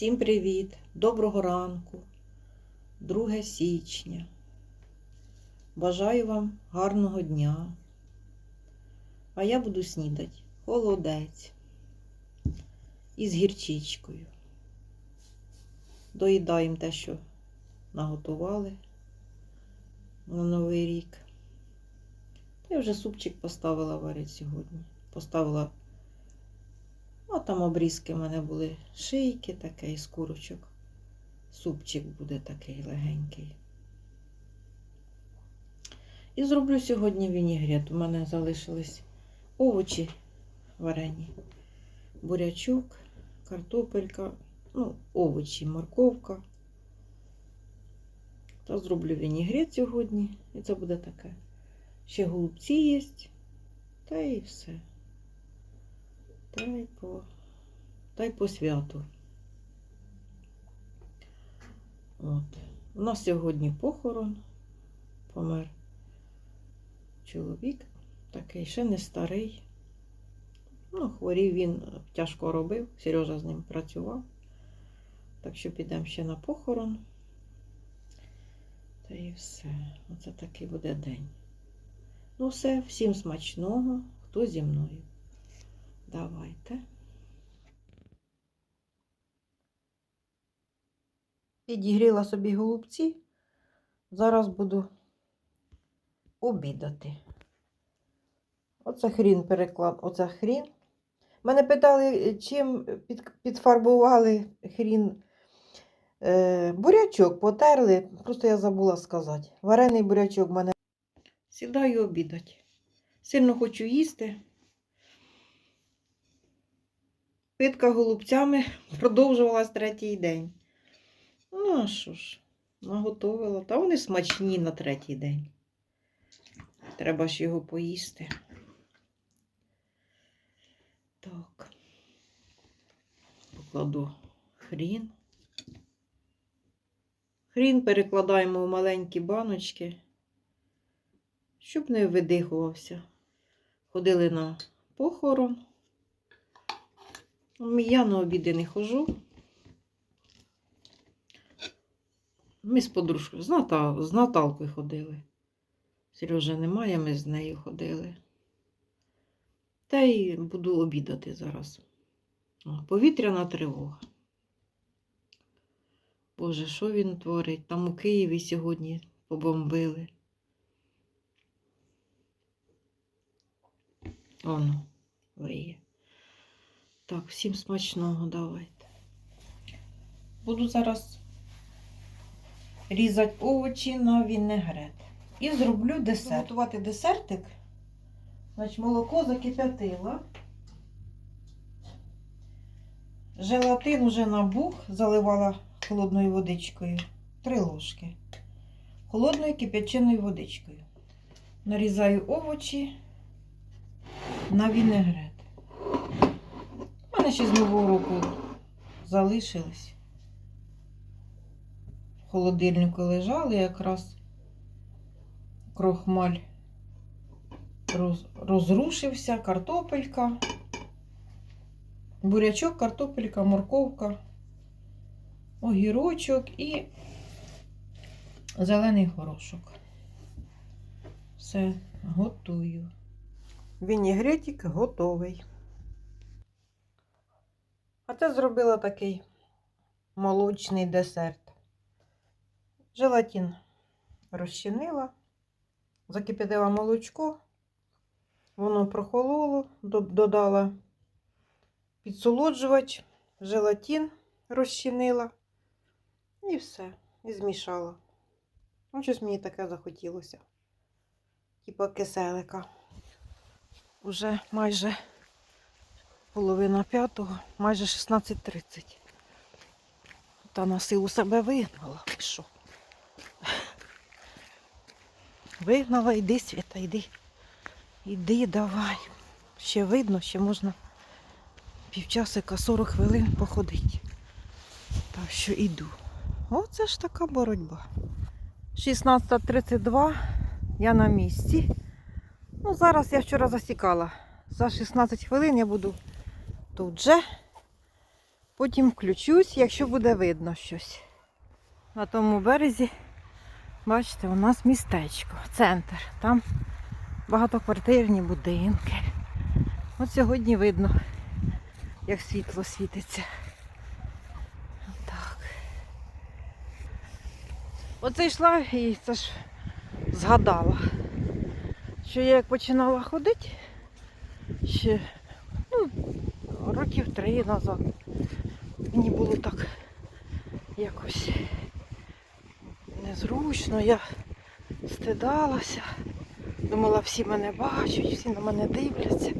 Всім привіт! Доброго ранку, 2 січня. Бажаю вам гарного дня. А я буду снідати холодець із гірчичкою. Доїдаємо те, що наготували на Новий рік. Та я вже супчик поставила варити сьогодні. Поставила а там обрізки в мене були шийки таке із курочок. Супчик буде такий легенький. І зроблю сьогодні вінігрет. У мене залишились овочі варені, бурячок, картопелька, ну, овочі, морковка. Та зроблю вінігрет сьогодні. І це буде таке. Ще голубці є. Та і все. Та й по, та й по святу. От. У нас сьогодні похорон помер чоловік, такий ще не старий. Ну, хворів він тяжко робив, Сережа з ним працював. Так що підемо ще на похорон. Та і все. Оце такий буде день. Ну, все, всім смачного, хто зі мною. Давайте. Підігріла собі голубці. Зараз буду обідати. Оце хрін переклад. Оце хрін. Мене питали, чим підфарбували хрін. Е, бурячок потерли, просто я забула сказати. Варений бурячок в мене. Сідаю обідати. Сильно хочу їсти. Питка голубцями продовжувалась третій день. Ну, а що ж, наготовила. Та вони смачні на третій день. Треба ж його поїсти. Так. Покладу хрін. Хрін перекладаємо в маленькі баночки, щоб не видихувався. Ходили на похорон. Я на обіди не хожу. Ми з подружкою, з, Ната... з Наталкою ходили. Сережа немає, ми з нею ходили. Та й буду обідати зараз. Повітряна тривога. Боже, що він творить? Там у Києві сьогодні побомбили. Оно, виє. Так, всім смачного давайте. Буду зараз різати овочі на вінегрет. І зроблю десерт. Готувати десертик. Значить, молоко закип'ятила. Желатин уже набух, заливала холодною водичкою. Три ложки. Холодною кип'яченою водичкою. Нарізаю овочі на вінегрет. У мене ще з нового року залишились. В холодильнику лежали якраз крохмаль роз, розрушився, картопелька, бурячок, картопелька, морковка, огірочок і зелений горошок. Все, готую. Вінігретик готовий. А це зробила такий молочний десерт. Желатин розчинила, закипятила молочко, воно прохололо, додала підсолоджувач, желатин розчинила і все, і змішала. Ну, щось мені таке захотілося. Типа киселика. Уже майже половина п'ятого, майже 16.30. Та на силу себе вигнала. Що? Вигнала, йди, Свята, йди. Іди, давай. Ще видно, ще можна півчасика 40 хвилин походити. Так що йду. Оце ж така боротьба. 16.32, я на місці. Ну, зараз я вчора засікала. За 16 хвилин я буду тут же. Потім включусь, якщо буде видно щось. На тому березі, бачите, у нас містечко, центр. Там багатоквартирні будинки. От сьогодні видно, як світло світиться. Так. Оце йшла і це ж згадала, що я як починала ходити ще років три назад. Мені було так якось незручно, я стидалася. Думала, всі мене бачать, всі на мене дивляться.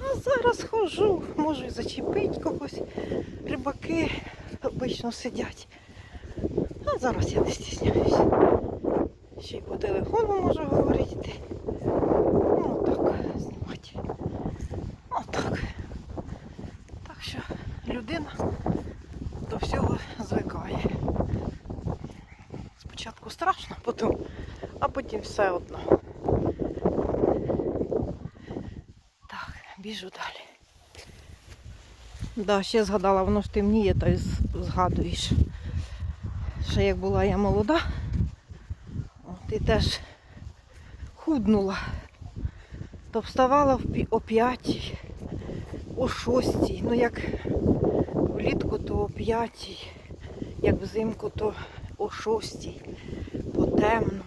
А зараз ходжу, можу і зачепити когось. Рибаки обично сидять. А зараз я не стісняюся. Ще й по телефону можу говорити. Ну так, знімати. Отак. Так що людина до всього звикає. Спочатку страшно, потім, а потім все одно. Так, біжу далі. Да, ще згадала, воно ж темніє, то й згадуєш. Ще як була я молода, і теж худнула, то вставала о п'ятій, о шостій, ну як влітку, то о п'ятій, як взимку, то о шостій, по темному.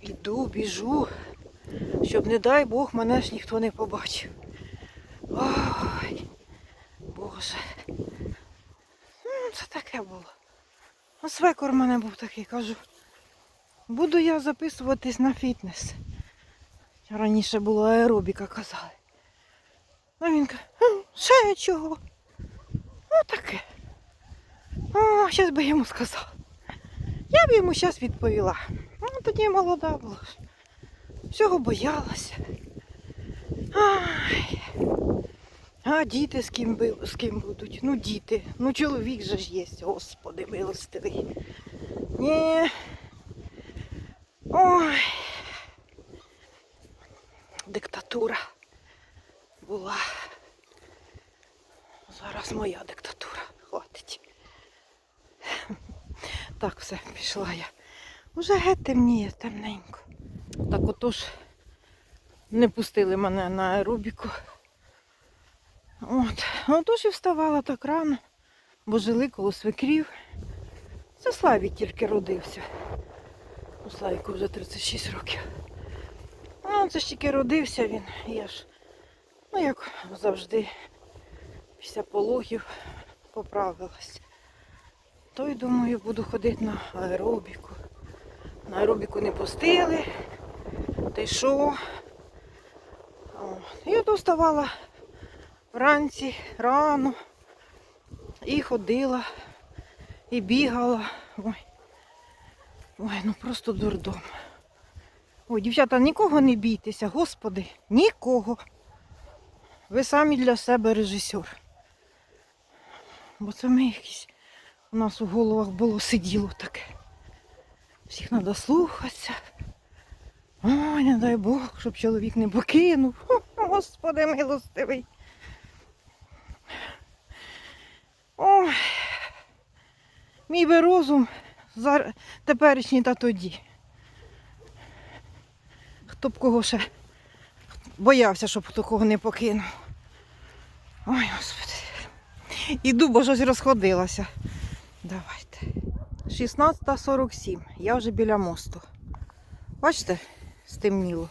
Іду, біжу, щоб, не дай Бог, мене ж ніхто не побачив. Ой, Боже. Ну, Це таке було. А свекор в мене був такий, кажу, буду я записуватись на фітнес. Раніше була аеробіка, казали. А він каже, ще чого? Ну таке. О, зараз би йому сказала. Я б йому зараз відповіла. Ну, тоді молода була. Всього боялася. Ай. А діти з ким, би- з ким будуть? Ну, діти. Ну, чоловік же ж є, господи, милостивий. Ні. Ой. Диктатура була. Зараз моя диктатура. Хватить. Так, все, пішла я. Уже геть темніє, темненько. Так отож не пустили мене на аеробіку. От. Отож і вставала так рано, бо жили коло свекрів. Це Славік тільки родився. У Славіку вже 36 років. А це ж тільки родився він. Я ж, ну як завжди, після пологів поправилась. То й думаю, буду ходити на аеробіку. На аеробіку не пустили. Та й що? Я доставала вранці, рано. І ходила, і бігала. Ой, Ой ну просто дурдом. Ой, дівчата, нікого не бійтеся, господи, нікого. Ви самі для себе режисер. Бо це ми якісь у нас у головах було сиділо таке. Всіх треба слухатися. Ой, не дай Бог, щоб чоловік не покинув. Господи милостивий. Ой. Мій би розум зар... теперішній та тоді. Хто б кого ще боявся, щоб хто кого не покинув. Ой, Господи. Іду, бо щось розходилася. Давайте. 16.47. Я вже біля мосту. Бачите, стемніло.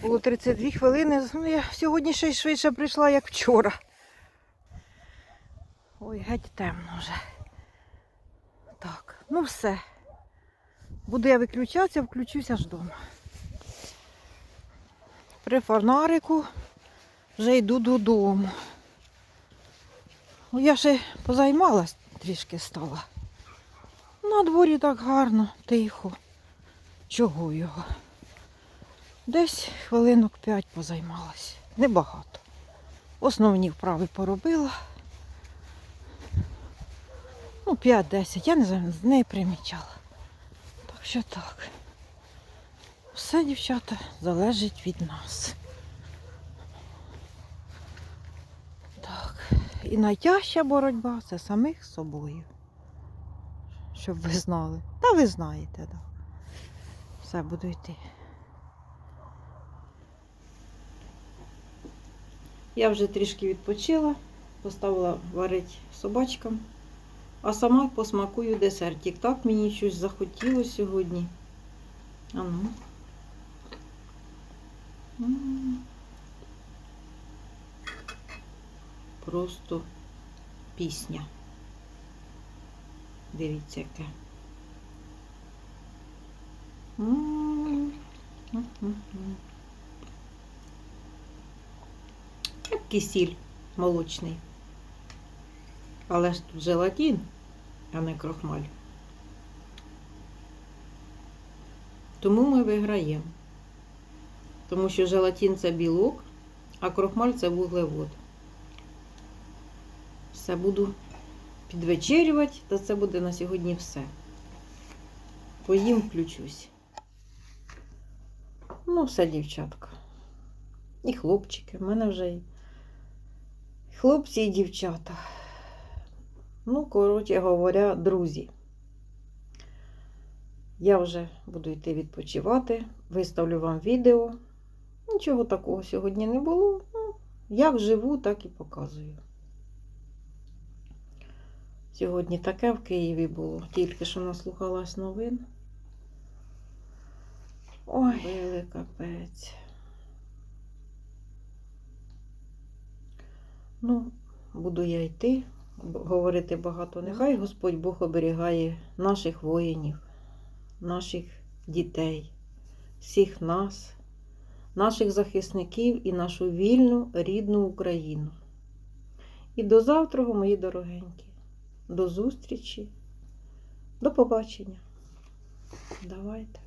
Було 32 хвилини. Ну, я сьогодні ще й швидше прийшла, як вчора. Ой, геть темно вже. Так, ну все. Буду я виключатися, включуся аж вдома. При фонарику вже йду додому. Ну, я ще позаймалась трішки стала. На дворі так гарно, тихо. Чого його? Десь хвилинок п'ять позаймалась. Небагато. Основні вправи поробила. Ну, 5-10, я не знаю, не примічала. Так що так. Все, дівчата, залежить від нас. Так, І найтяжча боротьба це самих з собою. Щоб ви знали. Та ви знаєте. Да. Все, буду йти. Я вже трішки відпочила, поставила варити собачкам, а сама посмакую десертик. Так мені щось захотілося сьогодні. А ну. Просто пісня. Дивіться, яке. Як кисіль молочний. Але ж тут желатин, а не крохмаль. Тому ми виграємо. Тому що желатин це білок, а крохмаль це вуглевод. Все буду підвечерювати, то це буде на сьогодні все. Поїм, включусь. Ну, все, дівчатка. І хлопчики. В мене вже і хлопці і дівчата. Ну, коротше говоря, друзі. Я вже буду йти відпочивати. Виставлю вам відео. Нічого такого сьогодні не було. Ну, як живу, так і показую. Сьогодні таке в Києві було. Тільки що наслухалась новин. Ой, били капець. Ну, буду я йти, говорити багато. Нехай Господь Бог оберігає наших воїнів, наших дітей, всіх нас, наших захисників і нашу вільну рідну Україну. І до завтра, мої дорогенькі. До зустрічі, до побачення. Давайте.